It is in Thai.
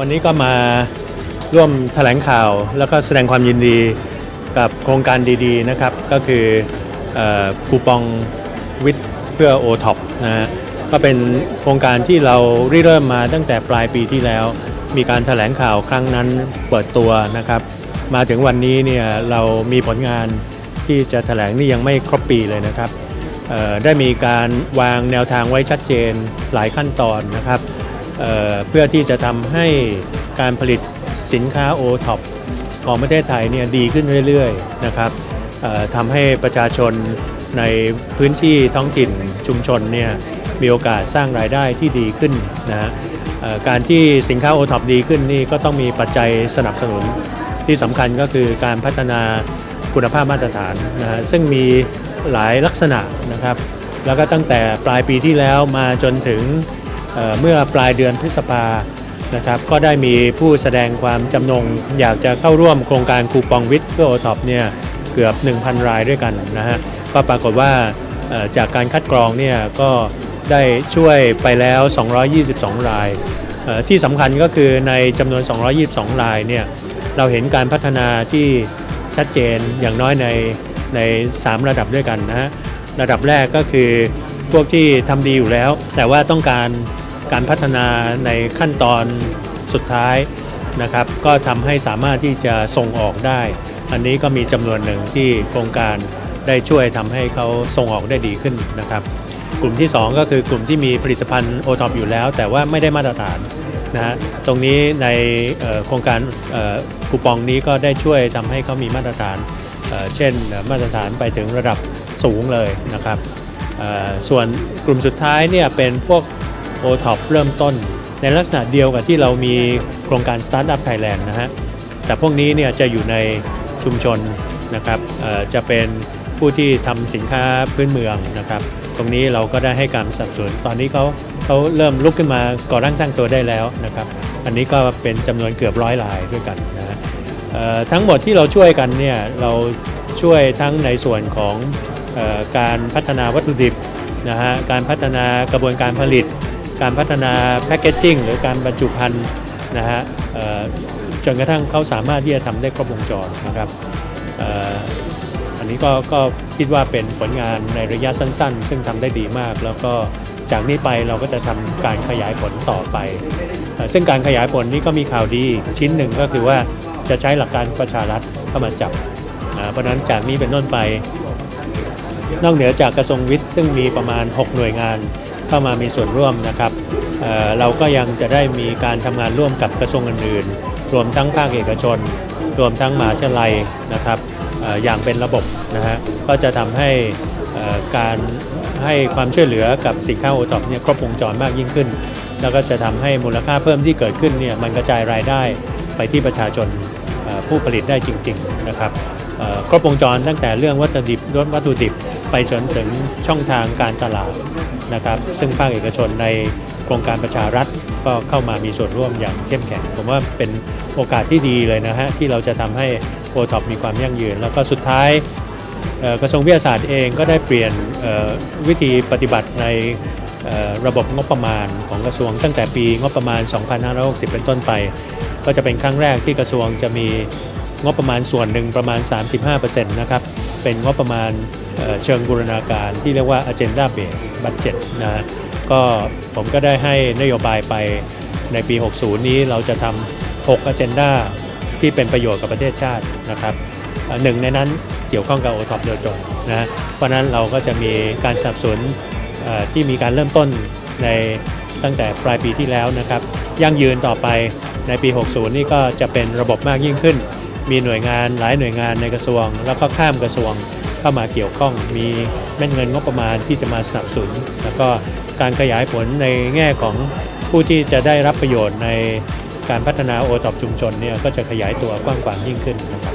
วันนี้ก็มาร่วมแถลงข่าวแล้วก็แสดงความยินดีกับโครงการดีๆนะครับ ก็คือคูปองวิทย์เพื่อโอท็อปนะฮะก็เป็นโครงการที่เราริเริ่มมาตั้งแต่ปลายปีที่แล้ว มีการแถลงข่าวครั้งนั้นเปิดตัวนะครับ มาถึงวันนี้เนี่ยเรามีผลงานที่จะแถลงนี่ยังไม่ครบปีเลยนะครับได้มีการวางแนวทางไว้ชัดเจนหลายขั้นตอนนะครับ เเพื่อที่จะทำให้การผลิตสินค้าโอท็อปของประเทศไทยเนี่ยดีขึ้นเรื่อยๆนะครับทำให้ประชาชนในพื้นที่ท้องถิ่นชุมชนเนี่ยมีโอกาสสร้างรายได้ที่ดีขึ้นนะการที่สินค้าโอท็อปดีขึ้นนี่ก็ต้องมีปัจจัยสนับสนุนที่สำคัญก็คือการพัฒนาคุณภาพมาตรฐานนะฮะซึ่งมีหลายลักษณะนะครับ แล้วก็ตั้งแต่ปลายปีที่แล้วมาจนถึง เมื่อปลายเดือนพฤษภานะครับก็ได้มีผู้แสดงความจำนงอยากจะเข้าร่วมโครงการคูปองวิทย์เพื่อโอท็อปเนี่ยเกือบ 1,000 รายด้วยกันนะฮะก็ปรากฏว่าจากการคัดกรองเนี่ยก็ได้ช่วยไปแล้ว 222 รายเอ่อที่สำคัญก็คือในจำนวน 222 รายเนี่ยเราเห็นการพัฒนาที่ชัดเจนอย่างน้อยในใน 3 ระดับด้วยกันนะฮะระดับแรกก็คือพวกที่ทำดีอยู่แล้ว แต่ว่าต้องการ การพัฒนาในขั้นตอนสุดท้ายนะครับ ก็ทำให้สามารถที่จะส่งออกได้ อันนี้ก็มีจำนวนหนึ่งที่โครงการได้ช่วยทำให้เขาส่งออกได้ดีขึ้นนะครับ กลุ่มที่ 2 ก็คือกลุ่มที่มีผลิตภัณฑ์โอท็อปอยู่แล้ว แต่ว่าไม่ได้มาตรฐานนะฮะตรงนี้ในโครงการคูปองนี้ก็ได้ช่วยทำให้เขามีมาตรฐานเเช่นมาตรฐานไปถึงระดับสูงเลยนะครับส่วนกลุ่มสุดท้ายเนี่ยเป็นพวก โอท็อปเริ่มต้น ในลักษณะเดียวกับที่เรามีโครงการ Startup Thailand นะฮะ แต่พวกนี้เนี่ยจะอยู่ในชุมชนนะครับจะเป็นผู้ที่ทำสินค้าพื้นเมืองนะครับ ตรงนี้เราก็ได้ให้การสนับสนุน ตอนนี้เขาเขาเริ่มลุกขึ้นมาก่อร่างสร้างตัวได้แล้วนะครับ อันนี้ก็เป็นจำนวนเกือบร้อยรายด้วยกันนะฮะทั้งหมดที่เราช่วยกันเนี่ยเราช่วยทั้งในส่วนของอการพัฒนาวัตถุดิบนะฮะการพัฒนากระบวนการผลิต การพัฒนาแพคเกจจิ้งหรือการบรรจุภัณฑ์นะฮะจนกระทั่งเขาสามารถที่จะทำได้ครบวงจรนะครับอันนี้ก็ก็คิดว่าเป็นผลงานในระยะสั้น ๆ ซึ่งทำได้ดีมาก แล้วก็จากนี้ไปเราก็จะทำการขยายผลต่อไป ซึ่งการขยายผลนี้ก็มีข่าวดีชิ้นหนึ่งก็คือว่าจะใช้หลักการประชารัฐเข้ามาจับ เพราะฉะนั้นจากนี้เป็นต้นไป นอกเหนือจากกระทรวงวิทย์ซึ่งมีประมาณ 6 หน่วยงาน เข้ามามีส่วนร่วมนะครับเเราก็ยังจะได้มีการทำงานร่วมกับกระทรวงอื่นๆ รวมทั้งภาคเอกชน รวมทั้งมหาวิทยาลัยนะครับอออย่างเป็นระบบนะฮะก็จะทำให้การให้ความช่วยเหลือกับสินค้าโอท็อปเนี่ยครบวงจรมากยิ่งขึ้น แล้วก็จะทำให้มูลค่าเพิ่มที่เกิดขึ้นเนี่ยมันกระจายรายได้ไปที่ประชาชนผู้ผลิตได้จริง ๆนะครับเอ่อครบวงจรตั้งแต่เรื่องวัตถุดิบรวัตถุดิบไปจนถึงช่องทางการตลาด นะครับซึ่งภาคเอกชนในโครงการประชารัฐก็เข้ามามีส่วนร่วมอย่างเข้มแข็ง ผมว่าเป็นโอกาสที่ดีเลยนะฮะที่เราจะทำให้โอท็อปมีความยั่งยืน แล้วก็สุดท้ายกระทรวงวิทยาศาสตร์เองก็ได้เปลี่ยนวิธีปฏิบัติในระบบงบประมาณของกระทรวงตั้งแต่ปีงบประมาณ 2560 เป็นต้นไป ก็จะเป็นครั้งแรกที่กระทรวงจะมีงบประมาณส่วนหนึ่งประมาณ 35%นะครับ เป็นงบประมาณเชิงบูรณาการที่เรียกว่า agenda base budget นะฮะก็ผมก็ได้ให้นโยบายไปในปี 60 นี้เราจะทำ6 agenda ที่เป็นประโยชน์กับประเทศชาตินะครับหนึ่งในนั้นเกี่ยวข้องกับ o t o p โดยตรงนะฮะเพราะนั้นเราก็จะมีการสนับสนุนที่มีการเริ่มต้นในตั้งแต่ปลายปีที่แล้วนะครับยั่งยืนต่อไปในปี 60 นี่ก็จะเป็นระบบมากยิ่งขึ้น มีหน่วยงานหลายหน่วยงานในกระทรวง แล้วก็ข้ามกระทรวงเข้ามาเกี่ยวข้อง มีเม็ดเงินงบประมาณที่จะมาสนับสนุน แล้วก็การขยายผลในแง่ของผู้ที่จะได้รับประโยชน์ในการพัฒนาโอท็อปชุมชนเนี่ยก็จะขยายตัวกว้างขวางยิ่งขึ้นนะครับ